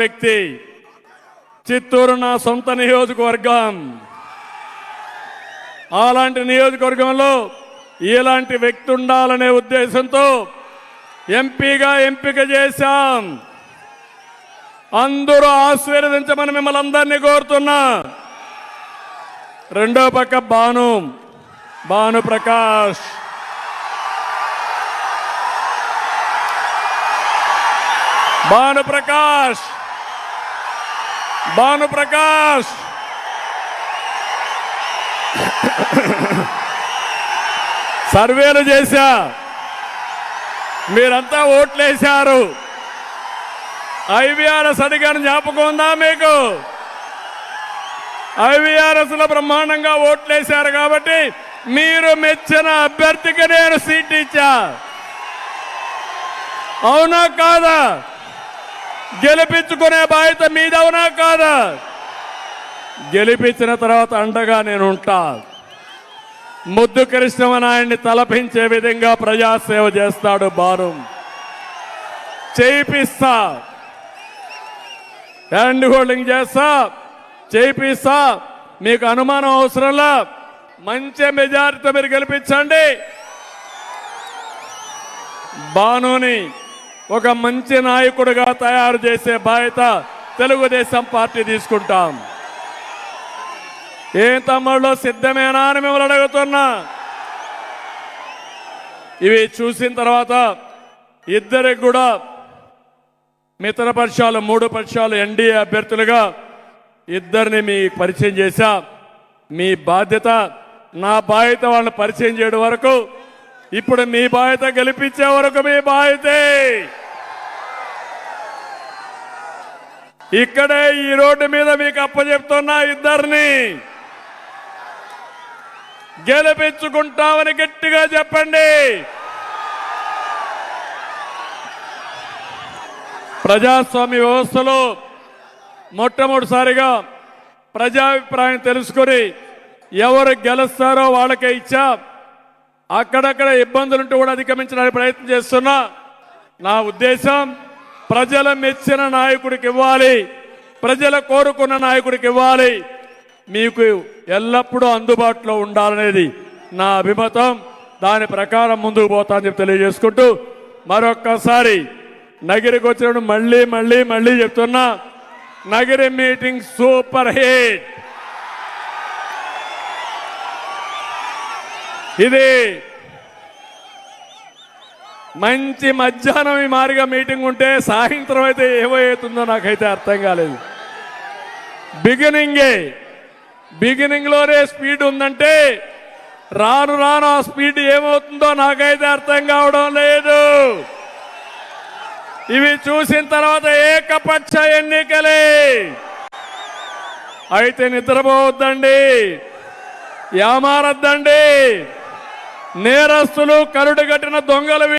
వ్యక్తి చిత్తూరు నా సొంత నియోజకవర్గం. అలాంటి నియోజకవర్గంలో ఇలాంటి వ్యక్తి ఉండాలనే ఉద్దేశంతో ఎంపీగా ఎంపిక చేశాం. అందరూ ఆశీర్వదించమని మిమ్మల్ని అందరినీ కోరుతున్నా. రెండో పక్క భాను భాను ప్రకాష్. భాను ప్రకాష్. భాను ప్రకాష్. సర్వేలు చేశా. మీరంతా ఓట్లేశారు. ఐవీఆర్ఎస్ అడిగాను జ్ఞాపకం ఉందా మీకు? ఐవీఆర్ఎస్లో బ్రహ్మాండంగా ఓట్లేశారు కాబట్టి మీరు మెచ్చిన అభ్యర్థికి నేను సీట్ ఇచ్చా. అవునా కాదా? గెలిపించుకునే బాధ్యత మీదవునా కాదా? గెలిపించిన తర్వాత అండగా నేను ఉంటా. ముద్దు కృష్ణమనాయుడిని తలపించే విధంగా ప్రజాసేవ చేస్తాడు బారు చేయిపిస్తా. హ్యాండ్ హోల్డింగ్ చేస్తా. చేయిపిస్తా. మీకు అనుమానం అవసరంలా మంచి మెజారిటీతో మీరు గెలిపించండి. బానుని ఒక మంచి నాయకుడిగా తయారు చేసే బాధ్యత తెలుగుదేశం పార్టీ తీసుకుంటాం. ఏం తమ్ముళ్ళు సిద్ధమేనా అని మిమ్మల్ని అడుగుతున్నా. ఇవి చూసిన తర్వాత ఇద్దరికి కూడా మిత్ర పక్షాలు మూడు పక్షాలు ఎన్డీఏ అభ్యర్థులుగా ఇద్దరిని మీ పరిచయం చేశా. మీ బాధ్యత నా బాధ్యత వాళ్ళని పరిచయం చేయడం వరకు ఇప్పుడు మీ బాధ్యత గెలిపించే వరకు మీ బాధ్యతే. ఇక్కడే ఈ రోడ్డు మీద మీకు అప్పచెప్తున్నా ఇద్దరిని. గెలిపించుకుంటామని గట్టిగా చెప్పండి. ప్రజాస్వామ్య వ్యవస్థలో మొట్టమొదటిసారిగా ప్రజాభిప్రాయం తెలుసుకొని ఎవరు గెలుస్తారో వాళ్ళకే ఇచ్చా. అక్కడక్కడ ఇబ్బందులుంటూ కూడా అధిగమించడానికి ప్రయత్నం చేస్తున్నా. నా ఉద్దేశం ప్రజల మెచ్చిన నాయకుడికి ఇవ్వాలి ప్రజల కోరుకున్న నాయకుడికి ఇవ్వాలి. మీకు ఎల్లప్పుడూ అందుబాటులో ఉండాలనేది నా అభిమతం. దాని ప్రకారం ముందుకు పోతా అని చెప్పి తెలియజేసుకుంటూ మరొక్కసారి నగిరికి వచ్చినప్పుడు మళ్ళీ మళ్ళీ మళ్ళీ చెప్తున్నా నగిరి మీటింగ్ సూపర్ హిట్. ఇది మంచి మధ్యాహ్నం ఈ మారిగా మీటింగ్ ఉంటే సాయంత్రం అయితే ఏమవుతుందో నాకైతే అర్థం కాలేదు. బిగినింగే బిగినింగ్లోనే స్పీడ్ ఉందంటే రాను రాను ఆ స్పీడ్ ఏమవుతుందో నాకైతే అర్థం కావడం లేదు. ఇవి చూసిన తర్వాత ఏకపక్ష ఎన్నికలే. అయితే నిద్రపోవద్దండి. యామారద్దండి. నేరస్తులు కరుడు కట్టిన దొంగలు